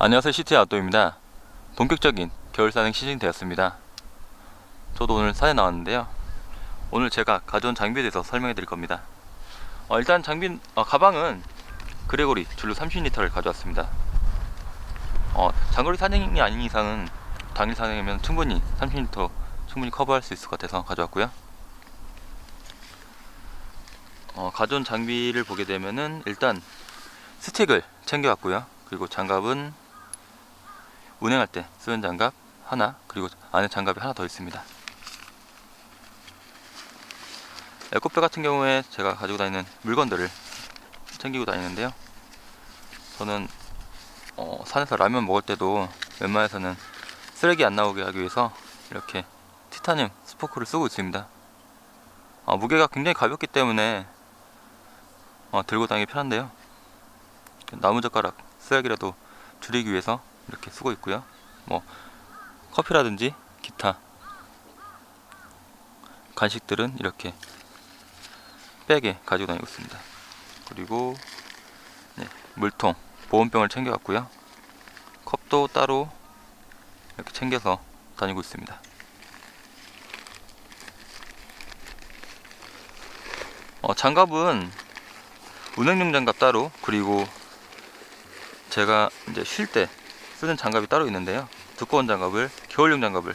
안녕하세요 시티 아웃도입니다. 본격적인 겨울 산행 시즌 되었습니다. 저도 오늘 산에 나왔는데요. 오늘 제가 가져온 장비에 대해서 설명해 드릴 겁니다. 어, 일단 장비 어, 가방은 그레고리 줄로 30리터를 가져왔습니다. 어, 장거리 산행이 아닌 이상은 당일 산행이면 충분히 30리터 충분히 커버할 수 있을 것 같아서 가져왔고요. 어, 가져온 장비를 보게 되면은 일단 스틱을 챙겨왔고요. 그리고 장갑은 운행할 때 쓰는 장갑 하나 그리고 안에 장갑이 하나 더 있습니다. 에코백 같은 경우에 제가 가지고 다니는 물건들을 챙기고 다니는데요. 저는 어, 산에서 라면 먹을 때도 웬만해서는 쓰레기 안 나오게 하기 위해서 이렇게 티타늄 스포크를 쓰고 있습니다. 어, 무게가 굉장히 가볍기 때문에 어, 들고 다니기 편한데요. 나무젓가락 쓰레기라도 줄이기 위해서 이렇게 쓰고 있고요. 뭐 커피라든지 기타 간식들은 이렇게 백에 가지고 다니고 있습니다. 그리고 네, 물통, 보온병을 챙겨왔고요. 컵도 따로 이렇게 챙겨서 다니고 있습니다. 어, 장갑은 운행용 장갑 따로 그리고 제가 이제 쉴 때 쓰는 장갑이 따로 있는데요. 두꺼운 장갑을 겨울용 장갑을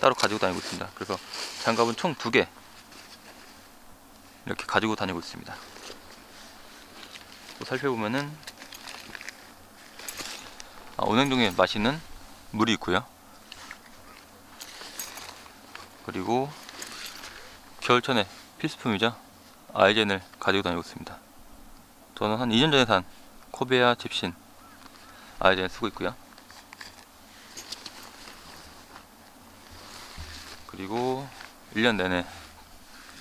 따로 가지고 다니고 있습니다. 그래서 장갑은 총 두 개 이렇게 가지고 다니고 있습니다. 또 살펴보면은 아, 운행중에 마시는 물이 있고요. 그리고 겨울천에 필수품이죠. 아이젠을 가지고 다니고 있습니다. 저는 한 2년 전에 산 코베아 칩신 아이젠 쓰고 있고요. 그리고 1년 내내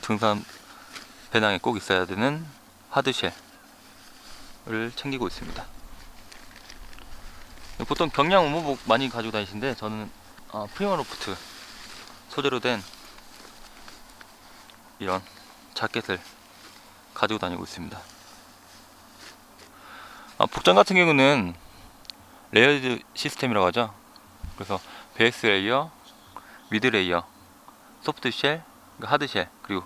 등산 배낭에 꼭 있어야 되는 하드쉘을 챙기고 있습니다. 보통 경량 우무복 많이 가지고 다니시는데 저는 아, 프리머로프트 소재로 된 이런 자켓을 가지고 다니고 있습니다. 아, 복장 같은 경우는 레이어드 시스템이라고 하죠. 그래서 베이스 레이어, 미드 레이어, 소프트 쉘, 그러니까 하드 쉘, 그리고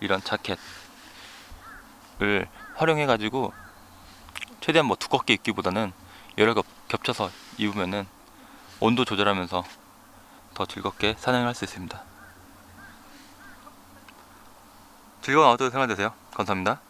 이런 자켓을 활용해 가지고 최대한 뭐 두껍게 입기보다는 여러 겹 겹쳐서 입으면은 온도 조절하면서 더 즐겁게 산행을 할 수 있습니다. 즐거운 아웃도어 생활 되세요. 감사합니다.